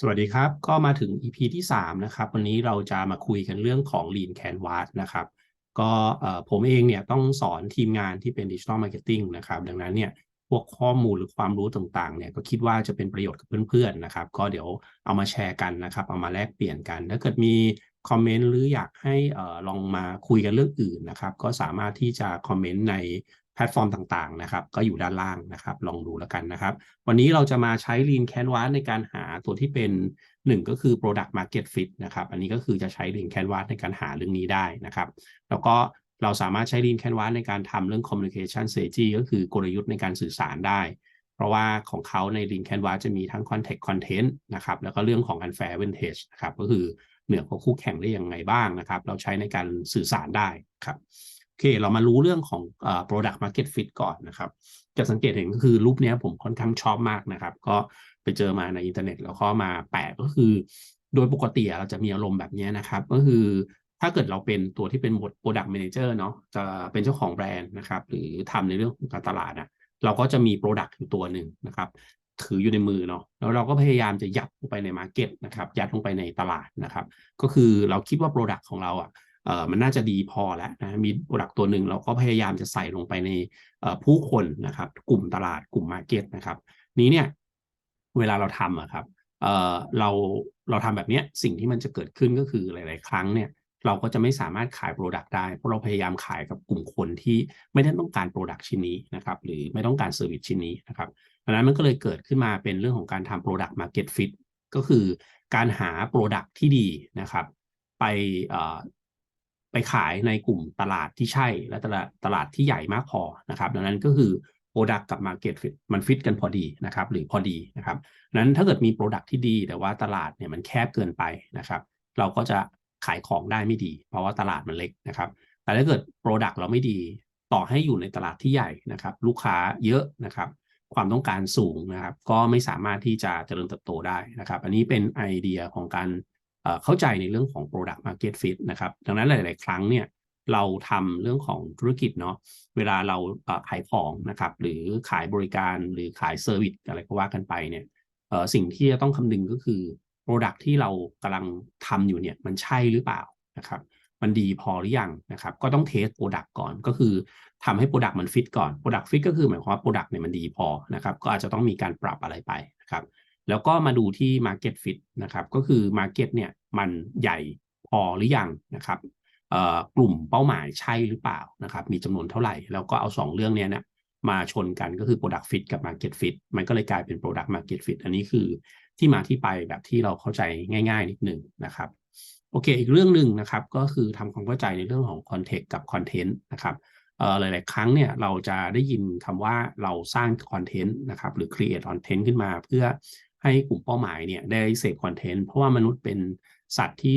สวัสดีครับ ก็มาถึง EP ที่ 3 นะครับ วันนี้เราจะมาคุยกันเรื่องของ Lean Canvas นะครับ ก็ผมเองเนี่ยต้องสอนทีมงานที่เป็น Digital Marketing นะครับ ดังนั้นเนี่ยพวกข้อมูลหรือความรู้ต่างๆเนี่ยก็คิดว่าจะเป็นประโยชน์กับเพื่อนๆนะครับ ก็เดี๋ยวเอามาแชร์กันนะครับ เอามาแลกเปลี่ยนกัน ถ้าเกิดมีคอมเมนต์หรืออยากให้ลองมาคุยกันเรื่องอื่นนะครับ ก็สามารถที่จะคอมเมนต์ใน แพลตฟอร์มต่างๆนะครับ ก็อยู่ด้านล่างนะครับ ลองดูแล้วกันนะครับ วันนี้เราจะมาใช้ Lean Canvas ในการหาตัวที่เป็นหนึ่งก็คือ Product Market Fit นะครับ อันนี้ก็คือจะใช้ Lean Canvas ในการหาเรื่องนี้ได้นะครับ แล้วก็เราสามารถใช้ Lean Canvas ในการทำเรื่อง Communication Strategy ก็คือกลยุทธ์ในการสื่อสารได้ เพราะว่าของเขาใน Lean Canvas จะมีทั้ง Context Content นะครับแล้วก็เรื่องของ Unfair Advantage นะครับก็คือเหนือกว่าคู่แข่งได้ยังไงบ้างนะครับ เราใช้ในการสื่อสารได้ครับ อเคเรามารู้เรื่องของ product market fit ก่อนนะครับ จะสังเกตเห็นก็คือรูปนี้ผมค่อนข้างชอบมากนะครับ ก็ไปเจอมาในอินเทอร์เน็ตแล้วก็มาแปะก็คือ โดยปกติเราจะมีอารมณ์แบบนี้นะครับ ก็คือถ้าเกิดเราเป็นตัวที่เป็น product manager เนาะจะเป็นเจ้าของแบรนด์นะครับ หรือทำในเรื่องของการตลาดนะเราก็จะมี product อยู่ตัวหนึ่งนะครับถืออยู่ในมือเนาะแล้วเราก็พยายามจะยัดลงไปในมาร์เก็ตนะครับยัดลงไปในตลาดนะครับ ก็คือเราคิดว่า product ของเราอะ เอ่อมันน่าจะดีพอแล้วนะมีโปรดักตัวหนึ่งเราก็พยายามจะใส่ลงไปในผู้คนนะครับกลุ่มตลาดกลุ่มมาร์เก็ตนะครับนี้เนี่ยเวลาเราทำอะครับเอ่อเราเราทำแบบนี้สิ่งที่มันจะเกิดขึ้นก็คือหลาย ๆ ครั้งเนี่ยเราก็จะไม่สามารถขายโปรดักต์ได้ เพราะเราพยายามขายกับกลุ่มคนที่ไม่ได้ต้องการโปรดักต์ชิ้นนี้นะครับหรือไม่ต้องการเซอร์วิสชิ้นนี้นะครับดังนั้นมันก็เลยเกิดขึ้นมาเป็นเรื่องของการทำโปรดักต์มาร์เก็ตฟิตก็คือการหาโปรดักต์ที่ดีนะครับ ไป ไปขายในกลุ่มตลาดที่ใช่และตลาดตลาดที่ใหญ่มากพอนะครับ ดังนั้นก็คือ Product กับ Market Fit มันฟิตกันพอดีนะครับหรือพอดีนะครับนั้นถ้าเกิดมี Product ที่ดีแต่ว่าตลาดเนี่ยมันแคบเกินไปนะครับ เราก็จะขายของได้ไม่ดี เพราะว่าตลาดมันเล็กนะครับ แต่ถ้าเกิด Product เราไม่ดีต่อให้อยู่ในตลาดที่ใหญ่นะครับ ลูกค้าเยอะนะครับความต้องการสูงนะครับ ก็ไม่สามารถที่จะเจริญเติบโตได้นะครับ อันนี้เป็นไอเดียของการ เข้าใจในเรื่องของ product market fit นะครับ ดังนั้นหลาย ๆ ครั้งเนี่ยเราทำเรื่องของธุรกิจเนาะเวลาเราขายของนะครับ หรือขายบริการหรือขายเซอร์วิสอะไรก็ว่ากันไปเนี่ยสิ่งที่จะต้องคำนึงก็คือ product ที่เรากำลังทำอยู่เนี่ยมันใช่หรือเปล่านะครับ มันดีพอหรือยังนะครับ ก็ต้องเทสโปรดักต์ก่อนก็คือทำให้โปรดักต์มันฟิตก่อนโปรดักต์ฟิตก็คือหมายความว่าโปรดักต์เนี่ยมันดีพอนะครับ ก็อาจจะต้องมีการปรับอะไรไปนะครับ แล้วก็มาดูที่ Market Fit นะครับ ก็คือ Market เนี่ยมันใหญ่พอหรือยังนะครับกลุ่มเป้าหมายใช่หรือเปล่านะครับ มีจำนวนเท่าไหร่ แล้วก็เอา 2 เรื่องนี้นะมาชนกันก็คือ Product Fit กับ Market Fit มันก็เลยกลายเป็น Product Market Fit อันนี้คือที่มาที่ไปแบบที่เราเข้าใจง่าย ๆ นิดนึงนะครับโอเค อีกเรื่องหนึ่งนะครับก็คือทำความเข้าใจในเรื่องของ Context กับ Content นะครับหลาย ๆ ครั้งเนี่ยเราจะได้ยินคำว่าเราสร้างคอนเทนต์นะครับหรือ create content ขึ้นมาเพื่อ ให้กลุ่มเป้าหมายเนี่ยได้เสพคอนเทนต์เพราะว่ามนุษย์เป็นสัตว์ที่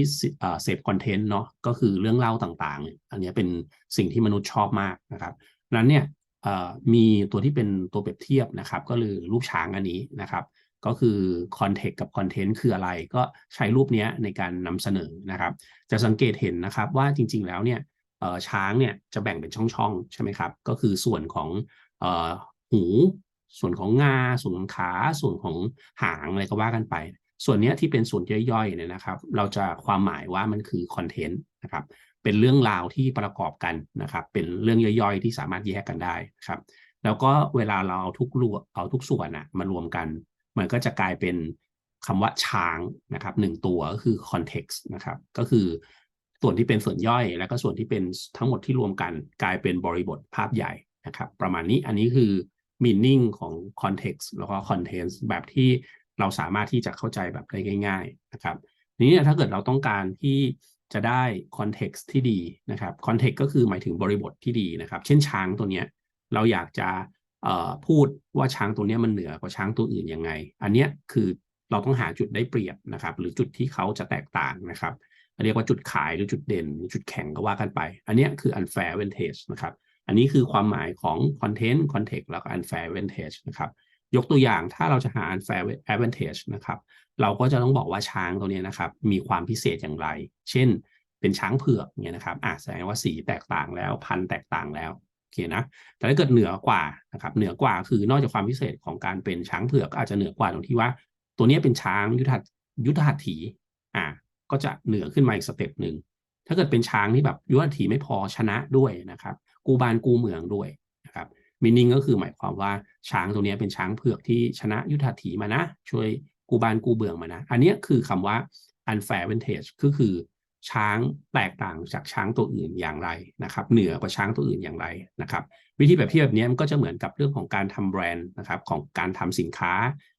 เสพคอนเทนต์เนาะก็คือเรื่องเล่าต่างๆ อันนี้เป็นสิ่งที่มนุษย์ชอบมากนะครับนั้นเนี่ยมีตัวที่เป็นตัวเปรียบเทียบนะครับก็คือรูปช้างอันนี้นะครับ ก็คือคอนเทกต์กับคอนเทนต์คืออะไรก็ใช้รูปนี้ในการนำเสนอนะครับ จะสังเกตเห็นนะครับว่าจริง ๆ แล้วเนี่ยช้างเนี่ยจะแบ่งเป็นช่องๆใช่ไหมครับ ก็คือส่วนของหู ส่วนของงา ส่วนของขา ส่วนของหางอะไรก็ว่ากันไป ส่วนนี้ที่เป็นส่วนย่อยๆเนี่ยนะครับ เราจะความหมายว่ามันคือคอนเทนต์นะครับ เป็นเรื่องราวที่ประกอบกันนะครับ เป็นเรื่องย่อยๆ ที่สามารถแยกกันได้ครับ แล้วก็เวลาเราเอาทุกรวเอาทุกส่วนอะมารวมกัน มันก็จะกลายเป็นคำว่าช้างนะครับหนึ่งตัวก็คือ context นะครับ ก็คือส่วนที่เป็นส่วนย่อย แล้วก็ส่วนที่เป็นทั้งหมดที่รวมกัน กลายเป็นบริบทภาพใหญ่นะครับ ประมาณนี้อันนี้คือ meaning ของ context แล้วก็ content แบบที่เราสามารถที่จะเข้าใจแบบได้ง่าย ๆนะครับนี่ถ้าเกิดเราต้องการที่จะได้ context ที่ดีนะครับ context ก็คือหมายถึงบริบทที่ดีนะครับ เช่นช้างตัวเนี้ยเราอยากจะพูดว่าช้างตัวนี้มันเหนือกว่าช้างตัวอื่นยังไง อันนี้คือเราต้องหาจุดได้เปรียบนะครับ หรือจุดที่เขาจะแตกต่างนะครับเรียกว่าจุดขายหรือจุดเด่นหรือจุดแข็งก็ว่ากันไป อันนี้คือ unfair advantage นะครับ อันนี้คือความหมายของ content context แล้วก็ unfair advantage นะครับยกตัวอย่างถ้าเราจะหา unfair advantage นะครับเราก็จะต้องบอกว่าช้างตัวนี้นะครับมีความพิเศษอย่างไร เช่น เป็นช้างเผือกเนี่ยนะครับอะแสดงว่าสีแตกต่างแล้วพันแตกต่างแล้วโอเคนะแต่ถ้าเกิดเหนือกว่านะครับเหนือกว่าคือนอกจากความพิเศษของการเป็นช้างเผือกก็อาจจะเหนือกว่าตรงที่ว่า ตัวนี้เป็นช้างยุทธยุทธหัตถีอ่าก็จะเหนือขึ้นมาอีกสเต็ปหนึ่งถ้าเกิดเป็นช้างที่แบบยุทธหัตถีไม่พอชนะด้วยนะครับ กูบานกูเมืองด้วยนะครับมินิงก็คือหมายความว่าช้างตัวนี้เป็นช้างเผือกที่ชนะยุทธถีมานะ ช่วยกูบานกูเบืองมานะ อันนี้คือคำว่า unfair advantage ก็คือช้างแตกต่างจากช้างตัวอื่นอย่างไรนะครับ เหนือกว่าช้างตัวอื่นอย่างไรนะครับ วิธีแบบทียบแบบนี้มันก็จะเหมือนกับเรื่องของการทำแบรนด์นะครับของการทำสินค้า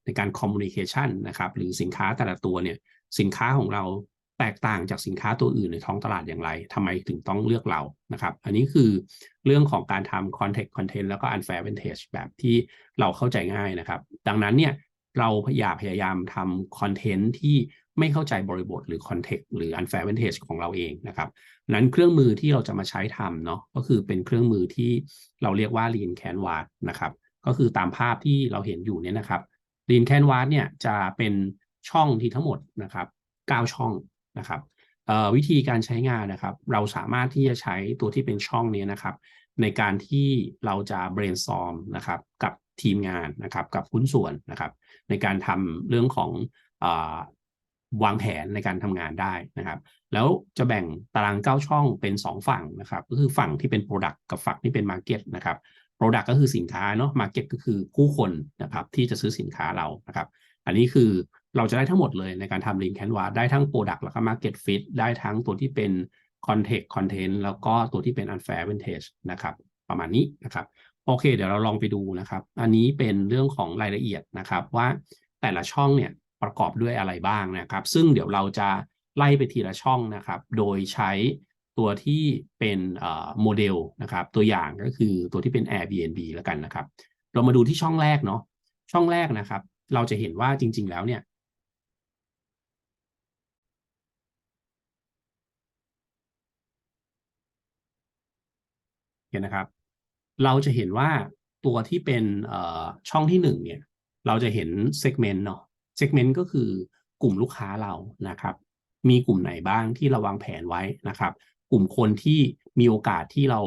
ในการคอมมูนิเคชันนะครับหรือสินค้าแต่ละตัวเนี่ยสินค้าของเรา แตกต่างจากสินค้าตัวอื่นในท้องตลาดอย่างไรทำไมถึงต้องเลือกเรานะครับ อันนี้คือเรื่องของการทำ context content แล้วก็ unfair advantage แบบที่เราเข้าใจง่ายนะครับ ดังนั้นเนี่ยเราอย่าพยายามทำคอนเทนต์ที่ไม่เข้าใจบริบทหรือ context หรือ unfair advantage ของเราเองนะครับนั้นเครื่องมือที่เราจะมาใช้ทำเนาะก็คือเป็นเครื่องมือที่เราเรียกว่า lean canvas นะครับก็คือตามภาพที่เราเห็นอยู่เนี่ยนะครับ lean canvas เนี่ยจะเป็นช่องที่ทั้งหมดนะครับ9ช่อง นะครับวิธีการใช้งานนะครับ เราสามารถที่จะใช้ตัวที่เป็นช่องนี้นะครับ ในการที่เราจะ brainstorm นะครับกับทีมงานนะครับกับหุ้นส่วนนะครับ ในการทำเรื่องของอวางแผนในการทำงานได้นะครับ แล้วจะแบ่งตารางเก้าช่องเป็น 2 ฝั่งนะครับ ก็คือฝั่งที่เป็น Product กับฝั่งที่เป็น Market นะครับ Product ก็คือสินค้าเนาะ Market ก็คือผู้คนนะครับที่จะซื้อสินค้าเรานะครับ อันนี้คือ เราจะได้ทั้งหมดเลยในการทำ Lean Canvas ได้ทั้ง Product แล้วก็ Market Fit ได้ทั้งตัวที่เป็น Context Content แล้วก็ตัวที่เป็น Unfair Advantage นะครับ ประมาณนี้นะครับ โอเค เดี๋ยวเราลองไปดูนะครับ อันนี้เป็นเรื่องของรายละเอียดนะครับว่าแต่ละช่องเนี่ยประกอบด้วยอะไรบ้างนะครับ ซึ่งเดี๋ยวเราจะไล่ไปทีละช่องนะครับ โดยใช้ตัวที่เป็นโมเดลนะครับ ตัวอย่างก็คือตัวที่เป็น Airbnb แล้วกันนะครับ เรามาดูที่ช่องแรกเนาะช่องแรกนะครับ เราจะเห็นว่าจริง ๆ แล้วเนี่ย เห็นนะครับ เราจะเห็นว่าตัวที่เป็นช่องที่หนึ่งเนี่ย เราจะเห็นเซกเมนต์เนาะเซกเมนต์ก็คือกลุ่มลูกค้าเรานะครับ มีกลุ่มไหนบ้างที่เราวางแผนไว้นะครับ กลุ่มคนที่มีโอกาสที่เรา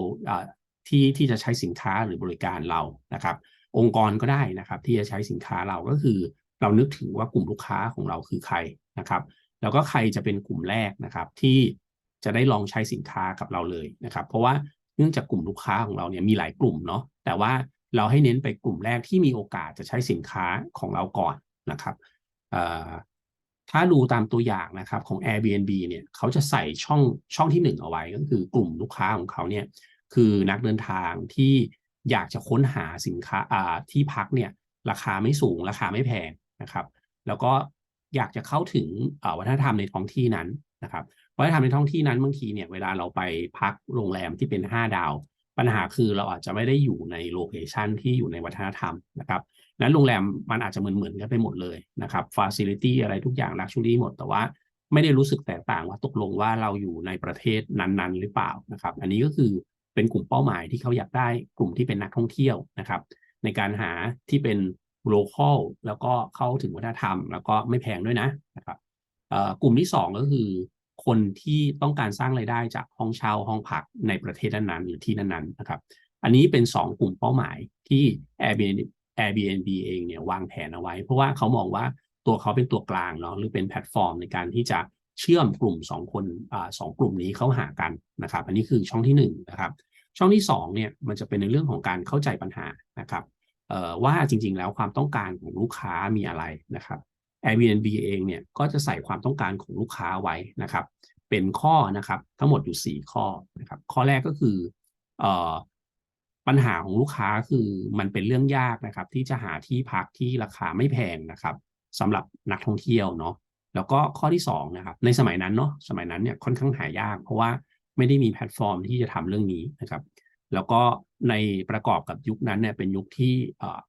ที่ที่จะใช้สินค้าหรือบริการเรานะครับ องค์กรก็ได้นะครับ ที่จะใช้สินค้าเราก็คือ เรานึกถึงว่ากลุ่มลูกค้าของเราคือใครนะครับ แล้วก็ใครจะเป็นกลุ่มแรกนะครับที่จะได้ลองใช้สินค้ากับเราเลยนะครับ เพราะว่า เนื่องจากกลุ่มลูกค้าของเราเนี่ยมีหลายกลุ่มเนาะแต่ว่าเราให้เน้นไปกลุ่มแรกที่มีโอกาสจะใช้สินค้าของเราก่อนนะครับถ้าดูตามตัวอย่างนะครับของ Airbnb เนี่ยเขาจะใส่ช่องช่องที่1เอาไว้ก็คือกลุ่มลูกค้าของเขาเนี่ยคือนักเดินทางที่อยากจะค้นหาสินค้าที่พักเนี่ยราคาไม่สูงราคาไม่แพงนะครับ แล้วก็อยากจะเข้าถึงวัฒนธรรมในท้องที่นั้นนะครับ วัฒนธรรมในท้องที่นั้นบางทีเนี่ยเวลาเราไปพักโรงแรมที่เป็น5ดาว ปัญหาคือเราอาจจะไม่ได้อยู่ในโลเคชันที่อยู่ในวัฒนธรรมนะครับนั้นโรงแรมมันอาจจะเหมือนเหมือนกันไปหมดเลยนะครับฟาซิลิตี้อะไรทุกอย่างลักชัวรี่หมดแต่ว่าไม่ได้รู้สึกแตกต่างว่าตกลงว่าเราอยู่ในประเทศนั้นๆ หรือเปล่านะครับ อันนี้ก็คือเป็นกลุ่มเป้าหมายที่เขาอยากได้กลุ่มที่เป็นนักท่องเที่ยวนะครับ ในการหาที่เป็นโลคอลแล้วก็เข้าถึงวัฒนธรรม แล้วก็ไม่แพงด้วยนะนะครับกลุ่มที่ 2 ก็คือ คนที่ต้องการสร้างไรายได้จากห้องเช่าห้องพักในประเทศนั้นๆหรือที่นั้นๆนะครับ อันนี้เป็น 2 กลุ่มเป้าหมายที่ Airbnb Airbnb เองเนี่ยวางแผนเอาไว้ เพราะว่าเขามองว่าตัวเขาเป็นตัวกลางเนาะหรือเป็นแพลตฟอร์มในการที่จะเชื่อมกลุ่ม 2 คนอ่าสกลุ่มนี้เข้าหากันนะครับ อันนี้คือช่องที่1นนะครับ ช่องที่2เนี่ยมันจะเป็นในเรื่องของการเข้าใจปัญหานะครับว่าจริงๆแล้วความต้องการของลูกค้ามีอะไรนะครับ Airbnb เองเนี่ยก็จะใส่ความต้องการของลูกค้าไว้นะครับ เป็นข้อนะครับทั้งหมดอยู่ 4 ข้อนะครับ ข้อแรกก็คืออปัญหาของลูกค้าคือมันเป็นเรื่องยากนะครับ ที่จะหาที่พักที่ราคาไม่แพงนะครับสำหรับนักท่องเที่ยวเนาะแล้วก็ข้อที่2นะครับในสมัยนั้นเนาะสมัยนั้นเนี่ยค่อนข้างหายาก เพราะว่าไม่ได้มีแพลตฟอร์มที่จะทำเรื่องนี้นะครับ แล้วก็ในประกอบกับยุคนั้นเนี่ยเป็นยุคที่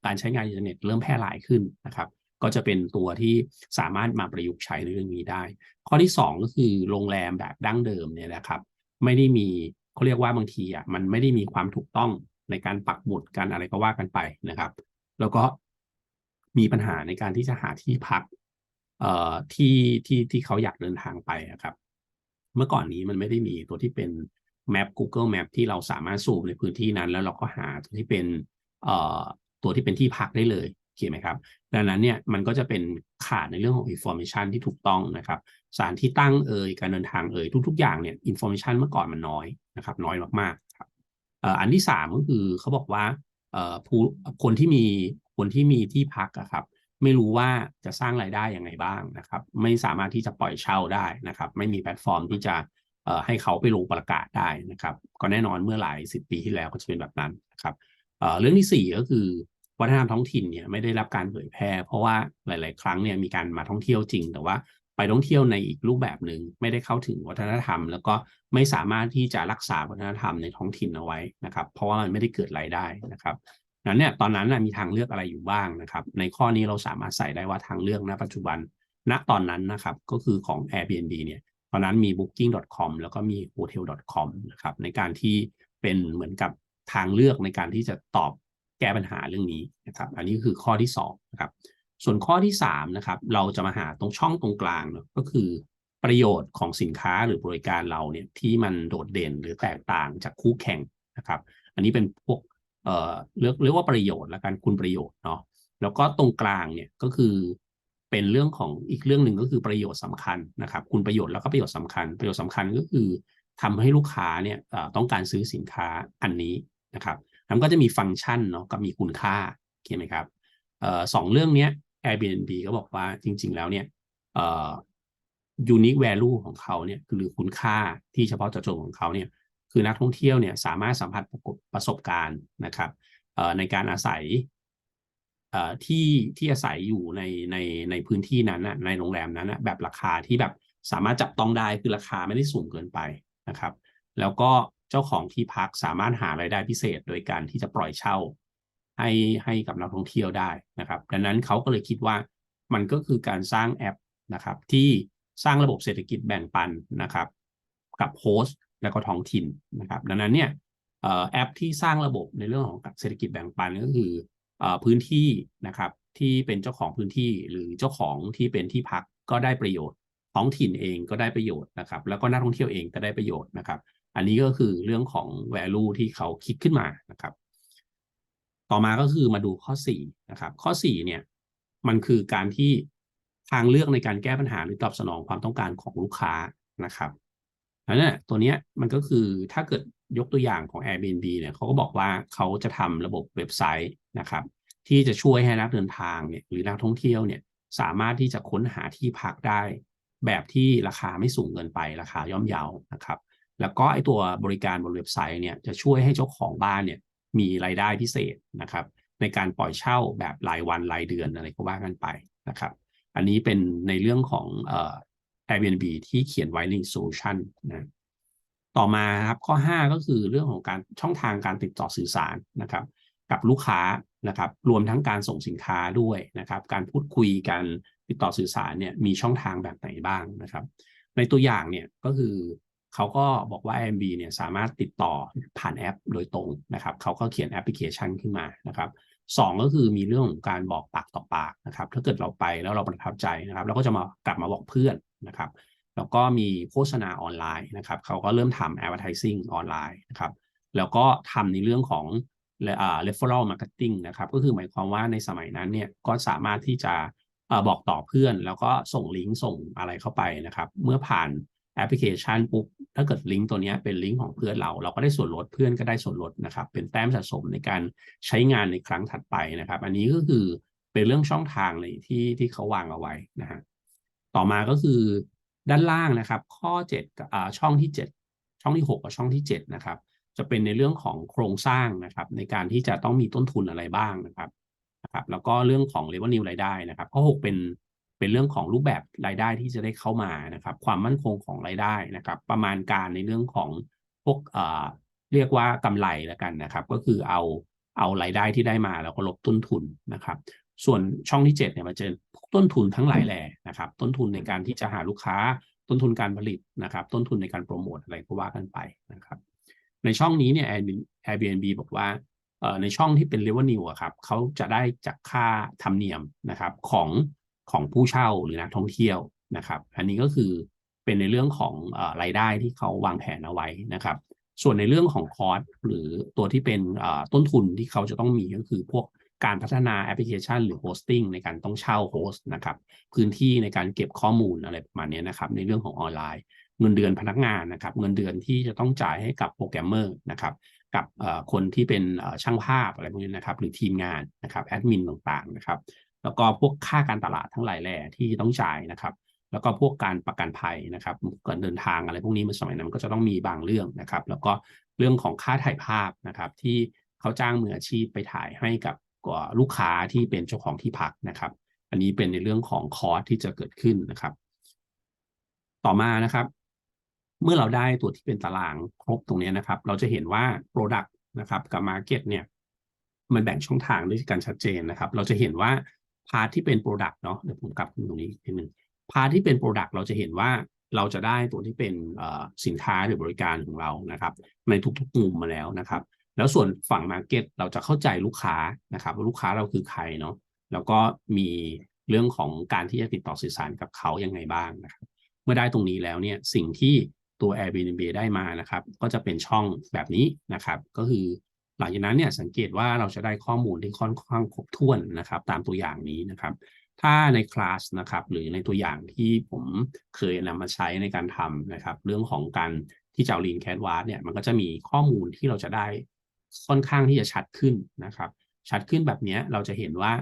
การใช้งานอินเทอร์เน็ตเริ่มแพร่หลายขึ้นนะครับ ก็จะเป็นตัวที่สามารถมาประยุกต์ใช้ในเรื่องนี้ได้ ข้อที่ 2 ก็คือโรงแรมแบบดั้งเดิมเนี่ยนะครับ ไม่ได้มีเขาเรียกว่าบางทีอะมันไม่ได้มีความถูกต้องในการปักหมุดกันอะไรก็ว่ากันไปนะครับ แล้วก็มีปัญหาในการที่จะหาที่พักเอ่อที่ที่ที่เขาอยากเดินทางไปครับ เมื่อก่อนนี้มันไม่ได้มีตัวที่เป็นแมป Google Map ที่เราสามารถสูบในพื้นที่นั้น แล้วเราก็หาตัวที่เป็นเอ่อตัวที่เป็นที่พักได้เลย เขียนไหมครับ ดังนั้นเนี่ยมันก็จะเป็นขาดในเรื่องของ information ที่ถูกต้องนะครับสานที่ตั้งเอ่ยการเดินทางเอ่ยทุก ๆ อย่างเนี่ย information เมื่อก่อนมันน้อยนะครับน้อยมากๆครับอันที่สามก็คือเขาบอกว่าผู้คนที่มีคนที่มีที่พักอะครับไม่รู้ว่าจะสร้างรายได้ยังไงบ้างนะครับ ไม่สามารถที่จะปล่อยเช่าได้นะครับ ไม่มีแพลตฟอร์มที่จะให้เขาไปลงประกาศได้นะครับ ก็แน่นอนเมื่อหลายสิบปีที่แล้วก็จะเป็นแบบนั้นนะครับเรื่องที่สี่ก็คือ วัฒนธรรมท้องถิ่นเนี่ยไม่ได้รับการเผยแพร่ เพราะว่าหลาย ๆ ครั้งเนี่ยมีการมาท่องเที่ยวจริง แต่ว่าไปท่องเที่ยวในอีกรูปแบบหนึ่งไม่ได้เข้าถึงวัฒนธรรม แล้วก็ไม่สามารถที่จะรักษาวัฒนธรรมในท้องถิ่นเอาไว้นะครับ เพราะว่ามันไม่ได้เกิดรายได้นะครับนั้นเนี่ยตอนนั้นมีทางเลือกอะไรอยู่บ้างนะครับ ในข้อนี้เราสามารถใส่ได้ว่าทางเลือกณ ปัจจุบัน ณตอนนั้นนะครับก็คือของ Airbnb เนี่ยตอนนั้นมี booking.com แล้วก็มี hotel.com นะครับในการที่เป็นเหมือนกับทางเลือกในการที่จะตอบ แก้ปัญหาเรื่องนี้นะครับ อันนี้คือข้อที่2นะครับ ส่วนข้อที่3นะครับ เราจะมาหาตรงช่องตรงกลางนะก็คือประโยชน์ของสินค้าหรือบริการเราเนี่ยที่มันโดดเด่นหรือแตกต่างจากคู่แข่งนะครับ อันนี้เป็นพวกเอ่อเรียกเรียกว่าประโยชน์และการคุณประโยชน์เนาะแล้วก็ตรงกลางเนี่ยก็คือเป็นเรื่องของอีกเรื่องหนึ่งก็คือประโยชน์สำคัญนะครับ คุณประโยชน์แล้วก็ประโยชน์สำคัญ ประโยชน์สำคัญก็คือทำให้ลูกค้าเนี่ยต้องการซื้อสินค้าอันนี้นะครับ แล้วก็จะมีฟังก์ชันเนาะกับมีคุณค่าเข้าไหมครับสองเรื่องนี้ Airbnb ก็บอกว่าจริง ๆ แล้วเนี่ย unique value ของเขาเนี่ยหรือคุณค่าที่เฉพาะเจาะจงของเขาเนี่ยคือนักท่องเที่ยวเนี่ยสามารถสัมผัสประสบการณ์นะครับในการอาศัยที่ที่อาศัยอยู่ในในในพื้นที่นั้นนะในโรงแรมนั้นนะแบบราคาที่แบบสามารถจับต้องได้คือราคาไม่ได้สูงเกินไปนะครับ แล้วก็ จ้าของที่พักสามารถหารายได้พิเศษ โดยการที่จะปล่อยเช่า ให้ให้กับนักท่องเที่ยวได้นะครับ ดังนั้นเขาก็เลยคิดว่ามันก็คือการสร้างแอปนะครับ ที่สร้างระบบเศรษฐกิจแบ่งปันนะครับ กับโฮสต์และก็ท้องถิ่นนะครับ ดังนั้นเนี่ยแอปที่สร้างระบบในเรื่องของเศรษฐกิจแบ่งปันก็คือพื้นที่นะครับที่เป็นเจ้าของพื้นที่หรือเจ้าของที่เป็นที่พักก็ได้ประโยชน์ ท้องถิ่นเองก็ได้ประโยชน์นะครับ แล้วก็นักท่องเที่ยวเองก็ได้ประโยชน์นะครับ อันนี้ก็คือเรื่องของ value ที่เขาคิดขึ้นมานะครับ ต่อมาก็คือมาดูข้อ4นะครับ ข้อ4เนี่ย มันคือการที่ทางเลือกในการแก้ปัญหาหรือตอบสนองความต้องการของลูกค้านะครับนั้นเนี่ยตัวเนี้ยมันก็คือถ้าเกิดยกตัวอย่างของ Airbnb เนี่ยเขาก็บอกว่าเขาจะทำระบบเว็บไซต์นะครับ ที่จะช่วยให้นักเดินทางเนี่ยหรือนักท่องเที่ยวเนี่ยสามารถที่จะค้นหาที่พักได้ แบบที่ราคาไม่สูงเกินไปราคาย่อมเยานะครับ แล้วก็ไอตัวบริการบนเว็บไซต์เนี่ยจะช่วยให้เจ้าของบ้านเนี่ยมีรายได้พิเศษนะครับในการปล่อยเช่าแบบรายวันรายเดือนอะไรก็ว่ากันไปนะครับ อันนี้เป็นในเรื่องของเอ่อ Airbnb ที่เขียนไว้ในโซลูชันนะต่อมาครับข้อ 5 ก็คือเรื่องของการช่องทางการติดต่อสื่อสารนะครับ กับลูกค้านะครับ รวมทั้งการส่งสินค้าด้วยนะครับ การพูดคุยการติดต่อสื่อสารเนี่ยมีช่องทางแบบไหนบ้างนะครับ ในตัวอย่างเนี่ยก็คือ เขาก็บอกว่า AMB เนี่ยสามารถติดต่อผ่านแอปโดยตรงนะครับเขาก็เขียนแอปพลิเคชันขึ้นมานะครับสองก็คือมีเรื่องของการบอกปากต่อปากนะครับถ้าเกิดเราไปแล้วเราประทับใจนะครับเราก็จะมากลับมาบอกเพื่อนนะครับ แล้วก็มีโฆษณาออนไลน์นะครับเขาก็เริ่มทำ advertising ออนไลน์นะครับแล้วก็ทำในเรื่องของอ่า referral marketing นะครับก็คือหมายความว่าในสมัยนั้นเนี่ยก็สามารถที่จะบอกต่อเพื่อน แล้วก็ส่งลิงก์ส่งอะไรเข้าไปนะครับ เมื่อผ่าน แอปพลิเคชันปุ๊บถ้าเกิดลิงก์ตัวนี้เป็นลิงก์ของเพื่อนเรา เราก็ได้ส่วนลดเพื่อนก็ได้ส่วนลดนะครับ เป็นแต้มสะสมในการใช้งานในครั้งถัดไปนะครับ อันนี้ก็คือเป็นเรื่องช่องทางเลยที่ที่เขาวางเอาไว้นะฮะต่อมาก็คือด้านล่างนะครับ ข้อ7อ่าช่องที่ 7 ช่องที่ 6 กับช่องที่ 7 นะครับ จะเป็นในเรื่องของโครงสร้างนะครับ ในการที่จะต้องมีต้นทุนอะไรบ้างนะครับนะครับ แล้วก็เรื่องของ revenue รายได้นะครับข้อ6เป็น เป็นเรื่องของรูปแบบรายได้ที่จะได้เข้ามานะครับ ความมั่นคงของรายได้นะครับ ประมาณการในเรื่องของพวกเอ่อเรียกว่ากำไรแล้วกันนะครับ ก็คือเอาเอารายได้ที่ได้มาแล้วก็ลบต้นทุนนะครับ ส่วนช่องที่ 7เนี่ยมันจะต้นทุนทั้งหลายแหล่นะครับ ต้นทุนในการที่จะหาลูกค้าต้นทุนการผลิตนะครับ ต้นทุนในการโปรโมทอะไรก็ว่ากันไปนะครับ ในช่องนี้เนี่ย Airbnb บอกว่าในช่องที่เป็น revenue อะครับเขาจะได้จากค่าธรรมเนียมนะครับของ ของผู้เช่าหรือนักท่องเที่ยวนะครับ อันนี้ก็คือเป็นในเรื่องของรายได้ที่เขาวางแผนเอาไว้นะครับ ส่วนในเรื่องของคอร์สหรือตัวที่เป็นต้นทุนที่เขาจะต้องมีก็คือพวกการพัฒนาแอปพลิเคชันหรือโฮสติ้งในการต้องเช่าโฮสต์นะครับ พื้นที่ในการเก็บข้อมูลอะไรประมาณนี้นะครับ ในเรื่องของออนไลน์ เงินเดือนพนักงานนะครับ เงินเดือนที่จะต้องจ่ายให้กับโปรแกรมเมอร์นะครับ กับคนที่เป็นช่างภาพอะไรพวกนี้นะครับ หรือทีมงานนะครับแอดมินต่างๆนะครับ แล้วก็พวกค่าการตลาดทั้งหลายแหล่ที่ต้องจ่ายนะครับ แล้วก็พวกการประกันภัยนะครับการเดินทางอะไรพวกนี้มันสมัยนั้นก็จะต้องมีบางเรื่องนะครับ แล้วก็เรื่องของค่าถ่ายภาพนะครับ ที่เขาจ้างมืออาชีพไปถ่ายให้กับลูกค้าที่เป็นเจ้าของที่พักนะครับ อันนี้เป็นในเรื่องของคอร์สที่จะเกิดขึ้นนะครับ ต่อมานะครับ เมื่อเราได้ตัวที่เป็นตารางครบตรงนี้นะครับ เราจะเห็นว่า Product นะครับกับ Market เนี่ยมันแบ่งช่องทางด้วยกันชัดเจนนะครับ เราจะเห็นว่า พาร์ทที่เป็น Product เนาะเดี๋ยวผมกลับตรงนี้ทีหนึ่งพาร์ทที่เป็น Product เราจะเห็นว่าเราจะได้ตัวที่เป็นสินค้าหรือบริการของเรานะครับ ในทุกๆมุมมาแล้วนะครับ แล้วส่วนฝั่งมาร์เก็ตเราจะเข้าใจลูกค้านะครับว่าลูกค้าเราคือใครเนาะแล้วก็มีเรื่องของการที่จะติดต่อสื่อสารกับเขายังไงบ้างนะครับ เมื่อได้ตรงนี้แล้วเนี่ยสิ่งที่ตัว Airbnb ได้มานะครับ ก็จะเป็นช่องแบบนี้นะครับ ก็คือ หลังจากนั้นเนี่ยสังเกตว่าเราจะได้ข้อมูลที่ค่อนข้างครบถ้วนนะครับ ตามตัวอย่างนี้นะครับ ถ้าในคลาสนะครับ หรือในตัวอย่างที่ผมเคยนำมาใช้ในการทำนะครับ เรื่องของการที่จะเอาลีนแคนวาสเนี่ยมันก็จะมีข้อมูลที่เราจะได้ค่อนข้างที่จะชัดขึ้นนะครับ ชัดขึ้นแบบนี้เราจะเห็นว่า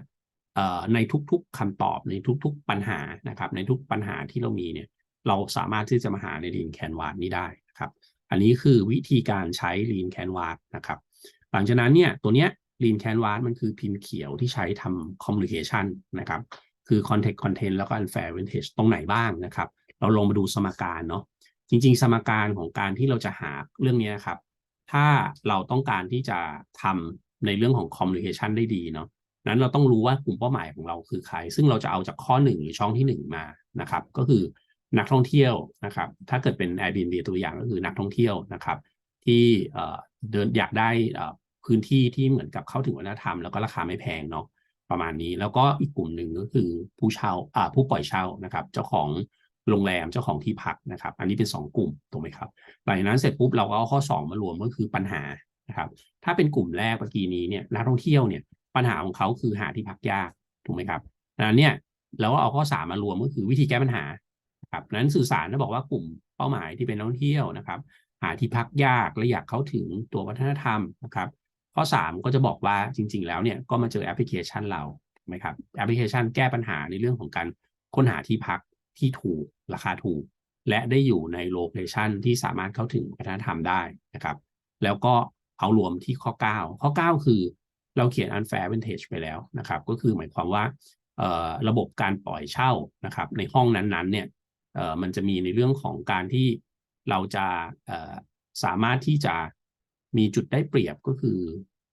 ในทุกๆคำตอบในทุกๆปัญหานะครับ ในทุกปัญหาที่เรามีเนี่ยเราสามารถที่จะมาหาใน Lean Canvas นี้ได้นะครับ อันนี้คือวิธีการใช้ Lean Canvas นะครับ หลังจากนั้นเนี่ยตัวเนี้ย Lean Canvas มันคือพิมพ์เขียวที่ใช้ทำ communication นะครับ คือ context content แล้วก็ unfair advantage ตรงไหนบ้างนะครับ เราลงมาดูสมการเนาะจริง ๆ สมการของการที่เราจะหาเรื่องนี้ครับ ถ้าเราต้องการที่จะทำในเรื่องของ communication ได้ดีเนาะนั้นเราต้องรู้ว่ากลุ่มเป้าหมายของเราคือใคร ซึ่งเราจะเอาจากข้อ 1 หรือช่องที่ 1 มานะครับ ก็คือนักท่องเที่ยวนะครับ ถ้าเกิดเป็น Airbnb ตัวอย่างก็คือนักท่องเที่ยวนะครับ ที่เดินอยากได้ พื้นที่ที่เหมือนกับเข้าถึงวัฒนธรรม แล้วก็ราคาไม่แพงเนาะประมาณนี้ แล้วก็อีกกลุ่มหนึ่งก็คือผู้เช่าอ่าผู้ปล่อยเช่านะครับ เจ้าของโรงแรมเจ้าของที่พักนะครับ อันนี้เป็น 2 กลุ่มถูกไหมครับหลังจากนั้นเสร็จปุ๊บเราก็เอาข้อ 2 มารวมก็คือปัญหานะครับ ถ้าเป็นกลุ่มแรกเมื่อกี้นี้เนี่ยนักท่องเที่ยวเนี่ยปัญหาของเขาคือหาที่พักยากถูกไหมครับดังนั้นเนี่ยเราก็เอาข้อ 3 มารวมก็คือวิธีแก้ปัญหาครับนั้นสื่อสารจะบอกว่ากลุ่มเป้าหมายที่เป็นนักท่องเที่ยวนะครับ หาที่พักยากและอยากเข้าถึงตัววัฒนธรรมนะครับ ข้อ 3 ก็จะบอกว่าจริง ๆ แล้วเนี่ยก็มาเจอแอปพลิเคชันเราถูกไหมครับแอปพลิเคชันแก้ปัญหาในเรื่องของการค้นหาที่พักที่ถูกราคาถูก และได้อยู่ในโลเคชันที่สามารถเข้าถึงวัฒนธรรมได้นะครับ แล้วก็เอารวมที่ข้อ 9 ข้อ 9 คือเราเขียน unfair advantage ไปแล้วนะครับ ก็คือหมายความว่าระบบการปล่อยเช่านะครับ ในห้องนั้นๆเนี่ยมันจะมีในเรื่องของการที่เราจะสามารถที่จะ มีจุดได้เปรียบก็คือ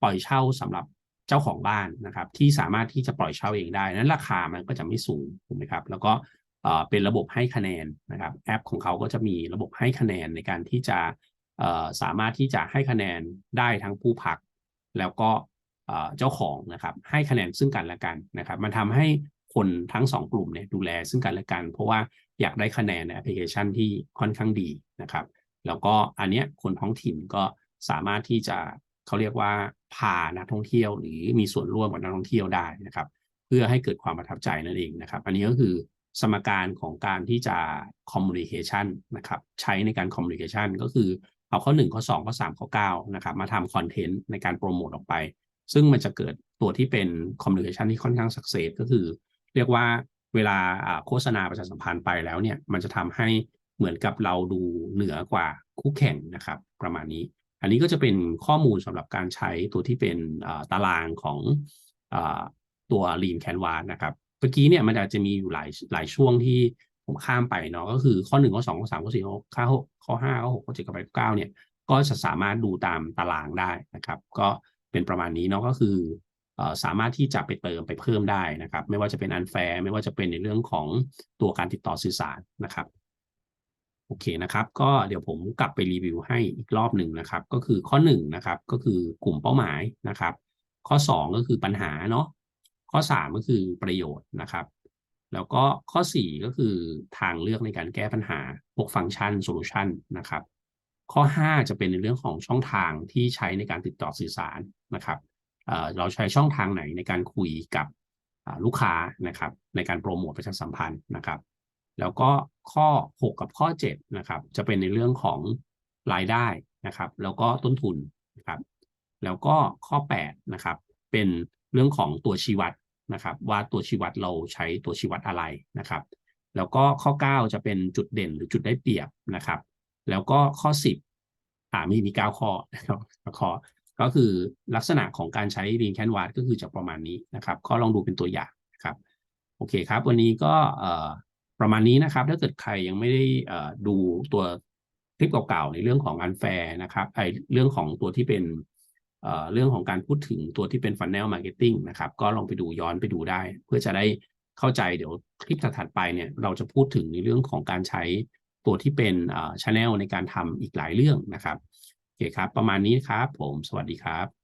ปล่อยเช่าสำหรับเจ้าของบ้านนะครับ ที่สามารถที่จะปล่อยเช่าเองได้ นั้นราคามันก็จะไม่สูงถูกไหมครับ แล้วก็เป็นระบบให้คะแนนนะครับ แอปของเขาก็จะมีระบบให้คะแนนในการที่จะสามารถที่จะให้คะแนนได้ทั้งผู้พัก แล้วก็เจ้าของนะครับ ให้คะแนนซึ่งกันและกันนะครับ มันทำให้คนทั้งสองกลุ่มเนี่ยดูแลซึ่งกันและกัน เพราะว่าอยากได้คะแนนในแอปพลิเคชันที่ค่อนข้างดีนะครับ แล้วก็อันเนี้ยคนท้องถิ่นก็ สามารถที่จะเขาเรียกว่าพานักท่องเที่ยว หรือมีส่วนร่วมกับนักท่องเที่ยวได้นะครับ เพื่อให้เกิดความประทับใจนั่นเองนะครับ อันนี้ก็คือสมการของการที่จะ communication นะครับใช้ในการ communication ก็คือเอาข้อ 1 ข้อ 2 ข้อ 3 ข้อ 9 นะครับ มาทำคอนเทนต์ในการโปรโมทออกไป ซึ่งมันจะเกิดตัวที่เป็น communication ที่ค่อนข้าง success ก็คือ เรียกว่าเวลาโฆษณาประชาสัมพันธ์ไปแล้วเนี่ย มันจะทำให้เหมือนกับเราดูเหนือกว่าคู่แข่งนะครับ ประมาณนี้ อันนี้ก็จะเป็นข้อมูลสำหรับการใช้ตัวที่เป็นตารางของตัว Lean Canvas นะครับเมื่อกี้เนี่ยมันอาจจะมีอยู่หลายหลายช่วงที่ผมข้ามไปเนาะก็คือข้อหนึ่งข้อสองข้อสามข้อสี่ข้อข้อหกข้อห้าข้อหกข้อเจ็ดข้อแปดข้อเก้าเนี่ยก็จะสามารถดูตามตารางได้นะครับ ก็เป็นประมาณนี้เนาะก็คือสามารถที่จะไปเติมไปเพิ่มได้นะครับ ไม่ว่าจะเป็นอันแฟร์ไม่ว่าจะเป็นในเรื่องของตัวการติดต่อสื่อสารนะครับ โอเคนะครับ ก็เดี๋ยวผมกลับไปรีวิวให้อีกรอบหนึ่งนะครับ ก็คือข้อ1นนะครับก็คือกลุ่มเป้าหมายนะครับ ข้อ 2 ก็คือปัญหาเนาะข้อ 3 ก็คือประโยชน์นะครับ แล้วก็ข้อ 4 ก็คือทางเลือกในการแก้ปัญหาพวกฟังก์ชันโซลูชันนะครับ ข้อ 5 จะเป็นในเรื่องของช่องทางที่ใช้ในการติดต่อสื่อสารนะครับเอ่อเราใช้ช่องทางไหนในการคุยกับลูกค้านะครับ ในการโปรโมทประชาสัมพันธ์นะครับ แล้วก็ข้อ 6 กับข้อ7นะครับจะเป็นในเรื่องของรายได้นะครับ แล้วก็ต้นทุนนะครับแล้วก็ข้อ8นะครับเป็นเรื่องของตัวชี้วัดนะครับ ว่าตัวชี้วัดเราใช้ตัวชี้วัดอะไรนะครับ แล้วก็ข้อ 9 จะเป็นจุดเด่นหรือจุดได้เปรียบนะครับ แล้วก็ข้อ 10อ่ามีมี9ข้อนะครับข้อก็คือลักษณะของการใช้ Lean Canvas ก็คือจะประมาณนี้นะครับ ก็ลองดูเป็นตัวอย่างนะครับ โอเคครับ วันนี้ก็เอ่อ ประมาณนี้นะครับ ถ้าเกิดใครยังไม่ได้ดูตัวคลิปเก่าๆในเรื่องของ unfair นะครับไอเรื่องของตัวที่เป็นเรื่องของการพูดถึงตัวที่เป็น funnel marketing นะครับ ก็ลองไปดูย้อนไปดูได้ เพื่อจะได้เข้าใจเดี๋ยวคลิปถัดๆไปเนี่ยเราจะพูดถึงในเรื่องของการใช้ตัวที่เป็นเอ่อ channel ในการทำอีกหลายเรื่องนะครับโอเคครับ ประมาณนี้ครับผมสวัสดีครับ